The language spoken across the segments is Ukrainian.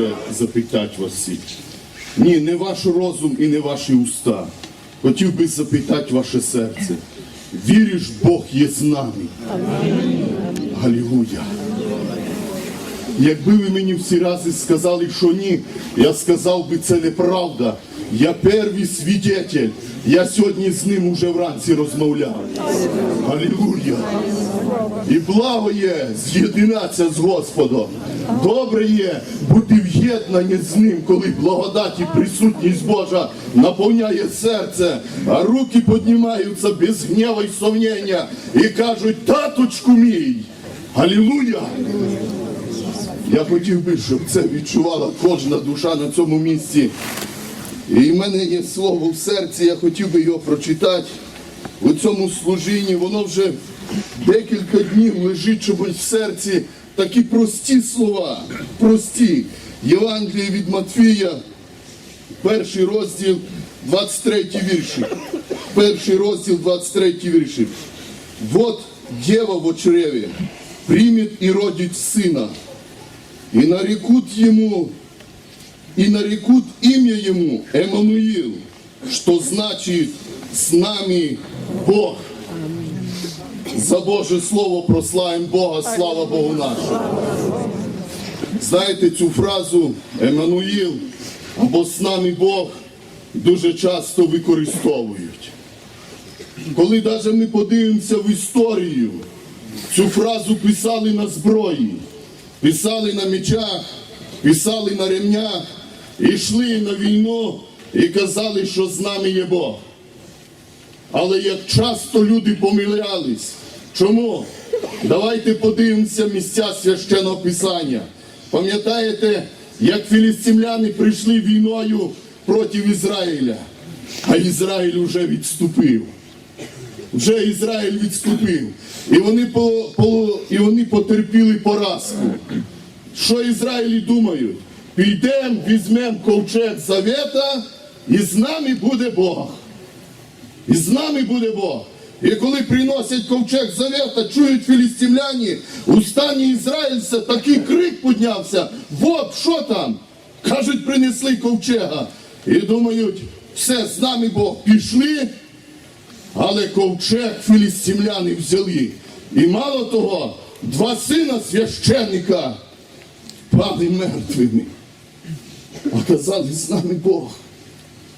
більше запитати вас всіх. Ні, не ваш розум і не ваші уста. Хотів би запитати ваше серце. Віриш, Бог є з нами. Галілуя. Якби ви мені всі рази сказали, що ні, я сказав би, це неправда. Я перший свідетель. Я сьогодні з ним уже вранці розмовляв. Алілуя. І благо є з'єднатися з Господом. Добре є бути в єднанні з ним, коли благодать і присутність Божа наповняє серце, а руки піднімаються без гнєва і сомнення і кажуть, таточку мій. Алілуя! Я хотів би, щоб це відчувала кожна душа на цьому місці. І в мене є слово в серці, я хотів би його прочитати у цьому служінні. Воно вже декілька днів лежить чомусь в серці. Такі прості слова, прості. Євангеліє від Матфія, перший розділ, 23 вірші. Перший розділ, 23 вірші. Вот дева в чреве примет и родит сына, и нарекут ему, и нарекут имя ему Эммануил, что значит «С нами Бог». За Боже Слово прославим Бога, слава Богу нашому. Знаєте цю фразу Еммануїл або «З нами Бог» дуже часто використовують. Коли навіть ми подивимося в історію, цю фразу писали на зброї, писали на мечах, писали на ремнях, йшли на війну і казали, що з нами є Бог. Але як часто люди помилялись. Чому? Давайте подивимося місця священного писання. Пам'ятаєте, як філістимляни прийшли війною проти Ізраїля, а Ізраїль вже відступив. Вже Ізраїль відступив. І вони, по, по, і вони потерпіли поразку. Що Ізраїлі думають? Підемо, візьмемо ковчег завета, і з нами буде Бог. І з нами буде Бог. І коли приносять ковчег завета, чують філістимляні, у стані Ізраїльця такий крик піднявся. Вот що там? Кажуть, принесли ковчега. І думають, все, з нами Бог пішли, але ковчег філістимляни взяли. І мало того, два сина священника впали мертвими. А казали, з нами Бог.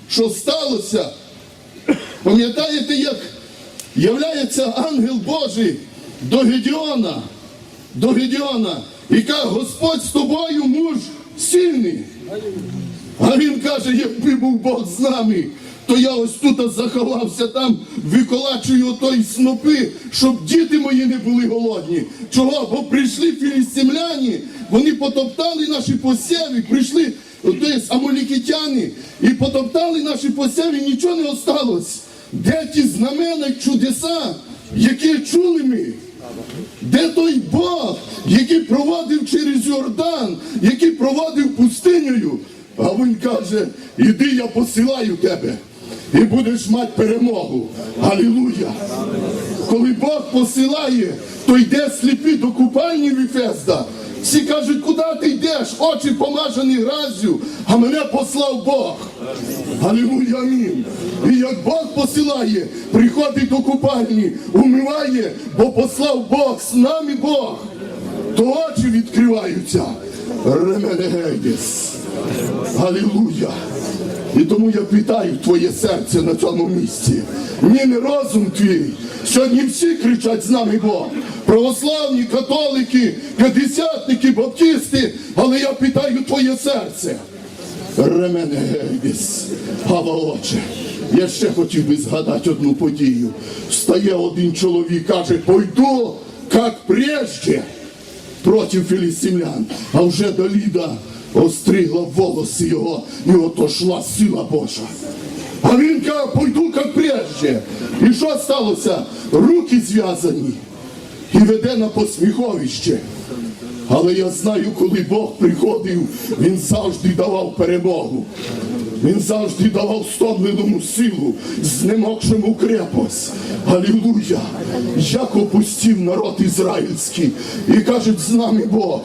Що сталося? Пам'ятаєте, як являється ангел Божий до Гедіона, до Гедіона, і каже, Господь з тобою муж сильний. А він каже, якби був Бог з нами, то я ось тут заховався там, виколачую той снопи, щоб діти мої не були голодні. Чого? Бо прийшли філістимляні, вони потоптали наші посіви, прийшли тобто, амолікітяни і потоптали наші посіви, нічого не осталось. Де ті знамена, чудеса, які чули ми? Де той Бог, який провадив через Йордан, який провадив пустинею? А він каже, іди, я посилаю тебе. І будеш мати перемогу. Алілуя! Коли Бог посилає, то йде сліпі до купальні Віфезда. Всі кажуть, куди ти йдеш? Очі помажені гразю, а мене послав Бог. Алілуя, амінь. І як Бог посилає, приходить до купальні, умиває, бо послав Бог, з нами Бог, то очі відкриваються. Ременегейдес. Алілуя. І тому я питаю твоє серце на цьому місці. Ні, не розум твій. Сьогодні всі кричать з нами Бог. Православні, католики, п'ятдесятники, баптисти, але я питаю твоє серце. Ременегейдес. Гава Отче, я ще хотів би згадати одну подію. Встає один чоловік, каже, пойду, як прежде проти філістимлян, а вже Даліда остригла волоси його, і ото йшла сила Божа. А він каже, пойду як прежде. І що сталося? Руки зв'язані і веде на посміховище. Але я знаю, коли Бог приходив, він завжди давав перемогу. Він завжди давав стомленому силу, знемогшому крепость. Алілуя! Як опустив народ ізраїльський. І кажуть, з нами Бог.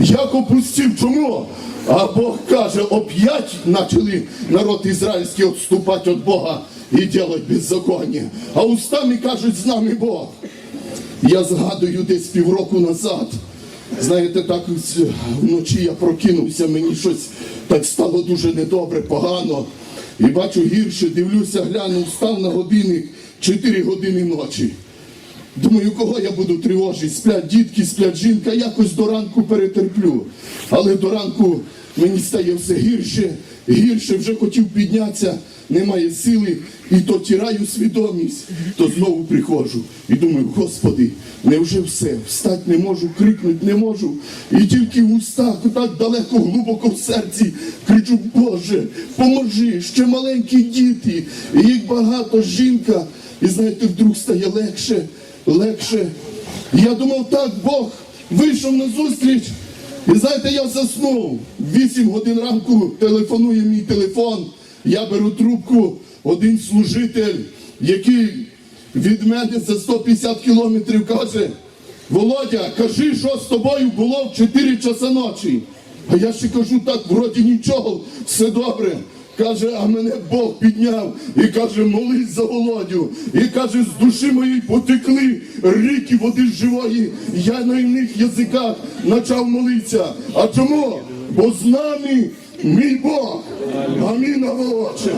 Як опустив чому? А Бог каже, оп'ять почали народ ізраїльський відступати від Бога і делать беззаконня. А устами кажуть, з нами Бог. Я згадую десь півроку назад. Знаєте, так вночі я прокинувся, мені щось так стало дуже недобре, погано. І бачу гірше, дивлюся, гляну, встав на годинник 4 години ночі. Думаю, кого я буду тривожити? Сплять дітки, сплять жінка, якось до ранку перетерплю. Але до ранку мені стає все гірше, гірше, вже хотів піднятися, немає сили, і то тіраю свідомість, то знову приходжу. І думаю, Господи, невже все? Встати не можу, крикнути не можу. І тільки в устах, так далеко, глибоко в серці, кричу, Боже, поможи, ще маленькі діти, їх багато жінка. І знаєте, вдруг стає легше легше. Я думав, так, Бог вийшов на зустріч. І знаєте, я заснув. Вісім годин ранку телефонує мій телефон. Я беру трубку, один служитель, який від мене за 150 кілометрів каже: Володя, кажи, що з тобою було в 4 часа ночі. А я ще кажу, так, вроді нічого, все добре. Каже, а мене Бог підняв і каже, молись за Володю. І каже, з душі моєї потекли ріки води живої. Я на іних язиках почав молитися. А чому? Бо з нами мій Бог. Амінь, Володче.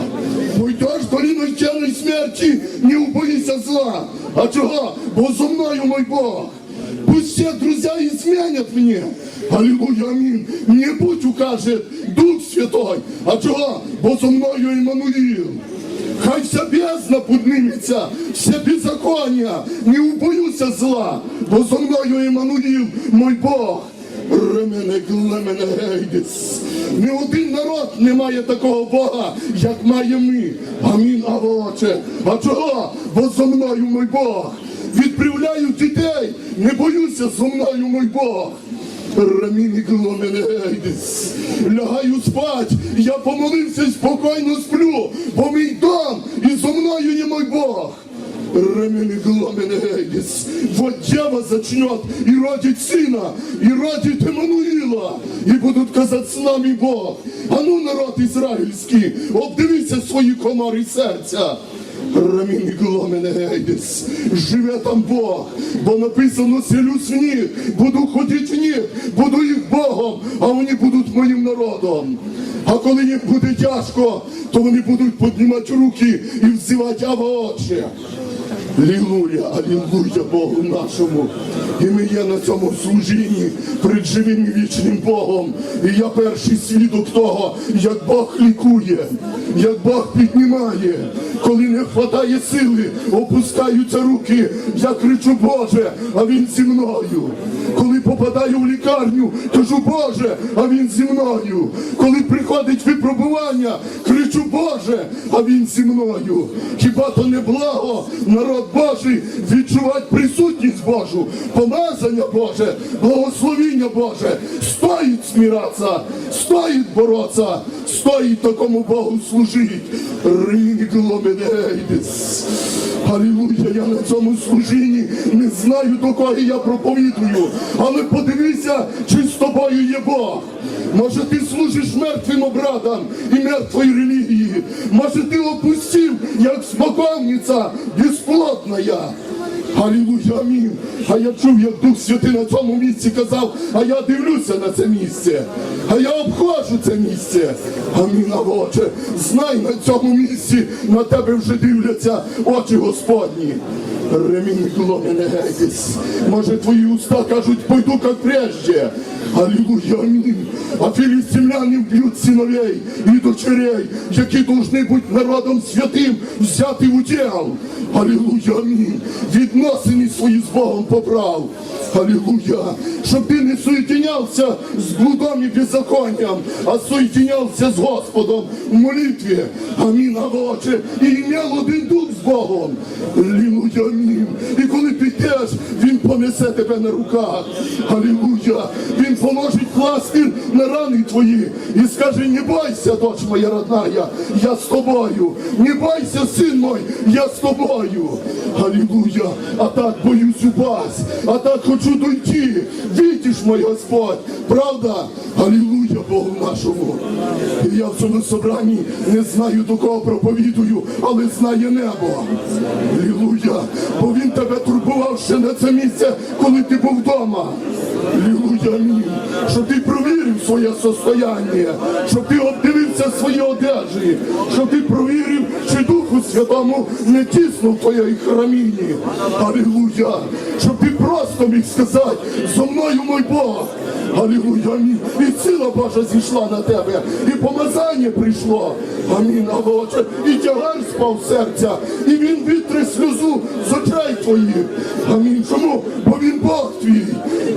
Пойдеш доліною тяної смерті, не убоїся зла. А чого? Бо зо мною мой Бог. Пусть все друзья изменят мне. Аллилуйя, аминь. Не будь укажет Дух Святой. А чого? Бо зо мною Еммануїл. Хай вся бездна підніметься, все беззаконня, не убоюся зла, бо зо мною Еммануїл, мой Бог. Ремене глемене гейдес. Не один народ не має такого Бога, як має ми. Амін, Авоче. А чого? Бо зо мною мой Бог. Відправляю дітей, не боюся зо мною мой Бог. Раміні гломене гейдес. Лягаю спать, я помолився і спокійно сплю, бо мій дом і зо мною є мой Бог. Ремени гломене гейдес. Вот дьявол зачнет и родит сына, и родит Эммануила, и будут казать с нами Бог. А ну, народ ізраїльський, обдивіться свої комори серця. Раміни мене гейдес. Живе там Бог, бо написано селюсь в них, буду ходити в них, буду їх Богом, а вони будуть моїм народом. А коли їм буде тяжко, то вони будуть піднімати руки і взивати Ава Отче. Алілуя, Богу нашому. І ми є на цьому служінні перед живим і вічним Богом. І я перший свідок того, як Бог лікує, як Бог піднімає. Коли не вистачає сили, опускаються руки. Я кричу, Боже, а він зі мною. Коли попадаю в лікарню, кажу, Боже, а він зі мною. Коли приходить випробування, кричу, Боже, а він зі мною. Хіба то не благо, народ Божий, відчувати присутність Божу, помазання Боже, благословіння Боже, стоїть сміратися, стоїть боротися, стоїть такому Богу служити. Римі глобедейдес. Алілуя, я на цьому служінні не знаю, до кого я проповідую, але подивися, чи з тобою є Бог. Може, ти служиш мертвим обрадам і мертвої релігії. Може, ти опустив, як смоковниця, безплотна я. Алілуя, амінь. А я чув, як Дух Святий на цьому місці казав, а я дивлюся на це місце, а я обходжу це місце. Амінь, Отче, знай на цьому місці, на тебе вже дивляться очі Господні. Ремінь гейдес. Може, твої уста кажуть, пойду, як прежде. Аллилуйя, амінь. А філістимляни вб'ють синовей і дочерей, які должны бути народом святим, взяти в уділ. Аллилуйя, амінь. Відносини свої з Богом поправ. Аллилуйя. Щоб ти не суєтинявся з блудом і беззаконням, а суєтинявся з Господом в молитві. Амінь, Авоче. І ім'яв один дух з Богом. Аллилуйя, амінь. І коли підеш, він понесе тебе на руках. Аллилуйя. Він положить пластир на рани твої і скаже, не бойся, дочь моя родная, я з тобою. Не бойся, син мой, я з тобою. Алілуя, а так боюсь упасть, а так хочу дойти. Видиш, мой Господь, правда? Алілуя Богу нашому. І я в цьому собранні не знаю до кого проповідую, але знає небо. Алілуя, бо він тебе турбував ще на це місце, коли ти був вдома. Алілуя, амінь. Щоб ти провірив своє состояння, щоб ти обдивився свої одежі, щоб ти провірив, чи Духу Святому не тісно в твоїй храміні. Алілуя. Щоб ти просто міг сказати, зо мною мой Бог. Алілуя, амінь. І сила Божа зійшла на тебе, і помазання прийшло. Амінь, Отче. І тягар спав серця, і він вітре сльозу з очей твоїх. Амінь. Чому? Бо він Бог твій,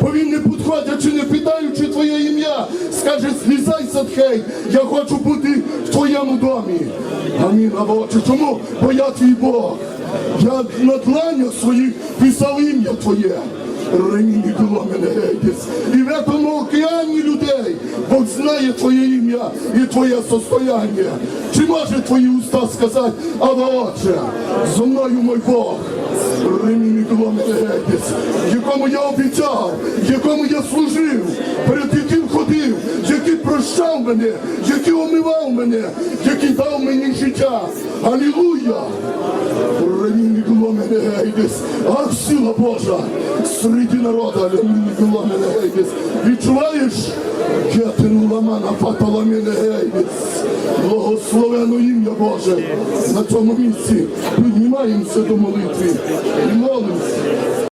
бо він не підходячи, не питаючи твоє ім'я, скаже, злізай Садхей, я хочу бути в твоєму домі. Амінь, Отче. Чому? Бо я твій Бог. Я на дланях своїх писав ім'я твоє. Було мене гейдес. І в цьому океані людей Бог знає твоє ім'я і твоє состояння. Чи може твої уста сказати, але отче, зо мною мой Бог. Було мене гейдес. Якому я обіцяв, якому я служив, перед яким ходив, який прощав мене, який омивав мене, який мені життя. Алілуя! Реміні було мене гейдес. Ах, сила Божа! Середі народа, реміні було мене гейдес. Відчуваєш? Кетину ламана фатала мене гейдес. Благословено ім'я Боже. На цьому місці піднімаємося до молитви і молимося.